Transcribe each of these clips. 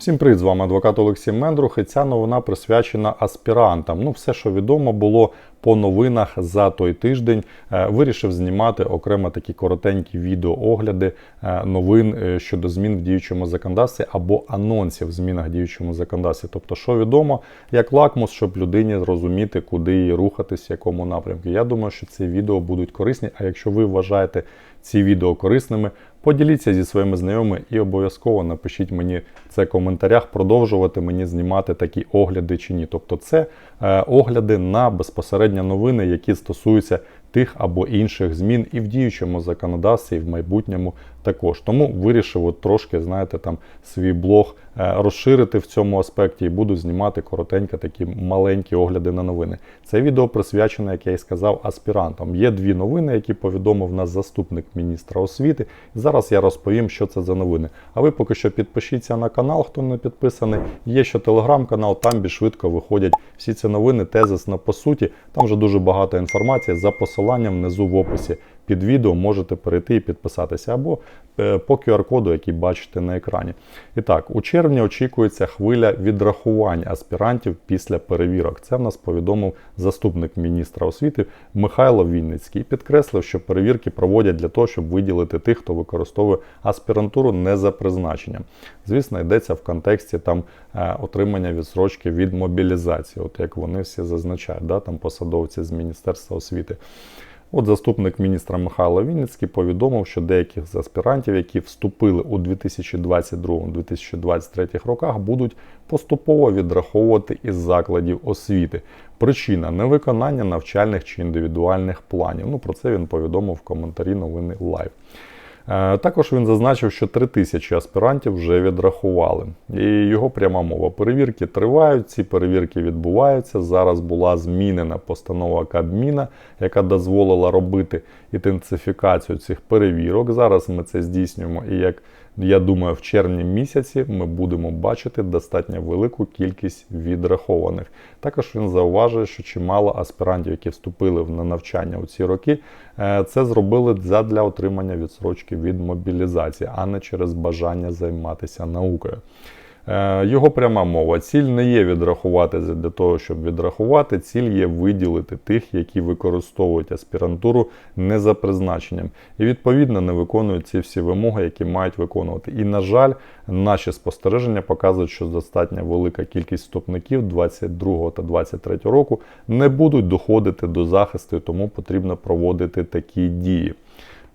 Всім привіт, з вами адвокат Олексій Мендрух. І ця новина присвячена аспірантам. Ну, все, що відомо було по новинах за той тиждень. Е, Вирішив знімати окремо такі коротенькі відеоогляди е, новин е, щодо змін в діючому законодавстві або анонсів в змінах в діючому законодавстві. Тобто, що відомо, як лакмус, щоб людині зрозуміти, куди їй рухатись, в якому напрямку. Я думаю, що ці відео будуть корисні. А якщо ви вважаєте ці відео корисними, Поділіться зі своїми знайомими і обов'язково напишіть мені це в коментарях, продовжувати мені знімати такі огляди чи ні. Тобто, це е, огляди на безпосередньо новини, які стосуються тих або інших змін і в діючому законодавстві, і в майбутньому також. Тому вирішив от трошки, знаєте, там свій блог е, розширити в цьому аспекті і буду знімати коротенько такі маленькі огляди на новини. Це відео присвячене, як я і сказав, аспірантам. Є дві новини, які повідомив нас заступник міністра освіти. Зараз я розповім, що це за новини. А ви поки що підпишіться на канал, хто не підписаний. Є ще телеграм-канал, там більш швидко виходять всі ці новини, тезисно по суті. Там вже дуже багато інформації за посиланням внизу в описі під відео можете перейти і підписатися або е, по QR-коду, який бачите на екрані. І так, у червні очікується хвиля відрахувань аспірантів після перевірок. Це в нас повідомив заступник міністра освіти Михайло Вінницький. Підкреслив, що перевірки проводять для того, щоб виділити тих, хто використовує аспірантуру не за призначенням. Звісно, йдеться в контексті там е, отримання відсрочки від мобілізації, от як вони всі зазначають, да, там посадовці з міністерства освіти. От заступник міністра Михайло Вінницький повідомив, що деяких з аспірантів, які вступили у 2022-2023 роках, будуть поступово відраховувати із закладів освіти. Причина невиконання навчальних чи індивідуальних планів. Ну про це він повідомив в коментарі новини Лайв. Е, Також він зазначив, що 3 тисячі аспірантів вже відрахували. І його пряма мова. Перевірки тривають, ці перевірки відбуваються. Зараз була змінена постанова Кабміна, яка дозволила робити інтенсифікацію цих перевірок. Зараз ми це здійснюємо. І як я думаю, в червні місяці ми будемо бачити достатньо велику кількість відрахованих. Також він зауважує, що чимало аспірантів, які вступили на навчання у ці роки, е, це зробили задля отримання відсрочки від мобілізації, а не через бажання займатися наукою. Е, Його пряма мова. Ціль не є відрахувати для того, щоб відрахувати. Ціль є виділити тих, які використовують аспірантуру не за призначенням, і відповідно не виконують ці всі вимоги, які мають виконувати. І на жаль, наші спостереження показують, що достатньо велика кількість вступників 22 та 23 року не будуть доходити до захисту, тому потрібно проводити такі дії.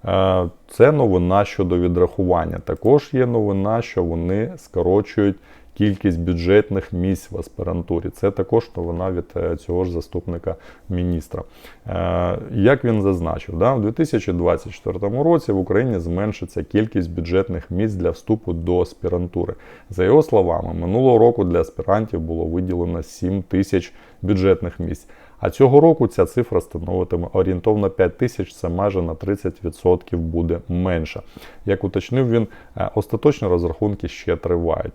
Е, Це новина щодо відрахування. Також є новина, що вони скорочують кількість бюджетних місць в аспірантурі. Це також новина від е, цього ж заступника міністра. Е, Як він зазначив, да, у 2024 році в Україні зменшиться кількість бюджетних місць для вступу до аспірантури. За його словами, минулого року для аспірантів було виділено 7 тисяч бюджетних місць. А цього року ця цифра становитиме орієнтовно 5 тисяч, це майже на 30% буде менше. Як уточнив він, е, остаточні розрахунки ще тривають.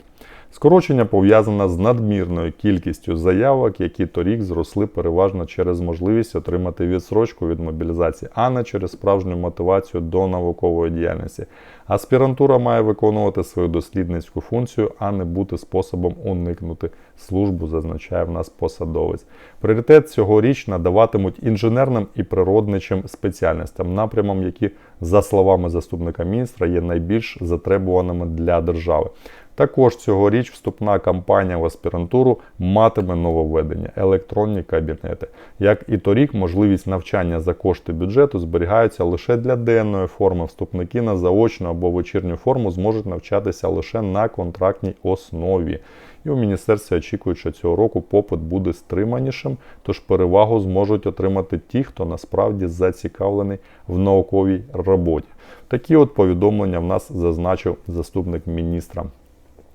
Скорочення пов'язане з надмірною кількістю заявок, які торік зросли переважно через можливість отримати відсрочку від мобілізації, а не через справжню мотивацію до наукової діяльності. Аспірантура має виконувати свою дослідницьку функцію, а не бути способом уникнути службу, зазначає в нас посадовець. Пріоритет цьогоріч надаватимуть інженерним і природничим спеціальностям, напрямам, які, за словами заступника міністра, є найбільш затребуваними для держави. Також цьогоріч вступна кампанія в аспірантуру матиме нововведення електронні кабінети. Як і торік, можливість навчання за кошти бюджету зберігається лише для денної форми. Вступники на заочну або вечірню форму зможуть навчатися лише на контрактній основі. І у міністерстві очікують, що цього року попит буде стриманішим, тож перевагу зможуть отримати ті, хто насправді зацікавлений в науковій роботі. Такі от повідомлення в нас зазначив заступник міністра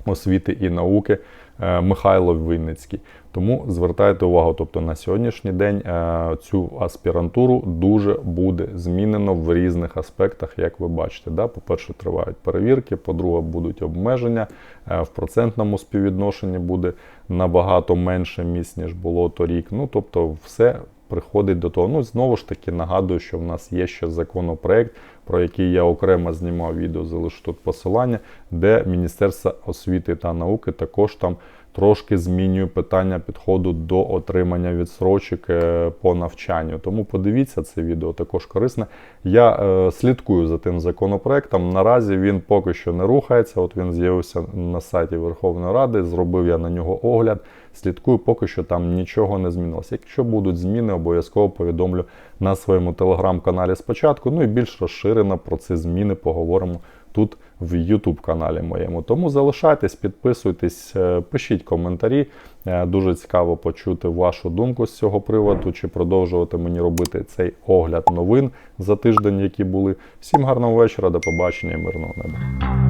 освіти і науки е, Михайло Винницький. Тому звертайте увагу, тобто на сьогоднішній день е, цю аспірантуру дуже буде змінено в різних аспектах, як ви бачите. Да? По-перше, тривають перевірки, по-друге, будуть обмеження. Е, в процентному співвідношенні буде набагато менше місць, ніж було торік. Ну, тобто, все приходить до того. Ну, знову ж таки, нагадую, що в нас є ще законопроект, про який я окремо знімав відео, залишу тут посилання, де Міністерство освіти та науки також там трошки змінює питання підходу до отримання відсрочок е, по навчанню. Тому подивіться це відео також корисне. Я е, слідкую за тим законопроектом. Наразі він поки що не рухається. От він з'явився на сайті Верховної Ради, зробив я на нього огляд. Слідкую, поки що там нічого не змінилося. Якщо будуть зміни, обов'язково повідомлю на своєму телеграм-каналі спочатку. Ну і більш розширено про ці зміни поговоримо тут в YouTube каналі моєму. Тому залишайтесь, підписуйтесь, е, пишіть коментарі. Е, Дуже цікаво почути вашу думку з цього приводу, чи продовжувати мені робити цей огляд новин за тиждень, які були. Всім гарного вечора, до побачення, мирного неба.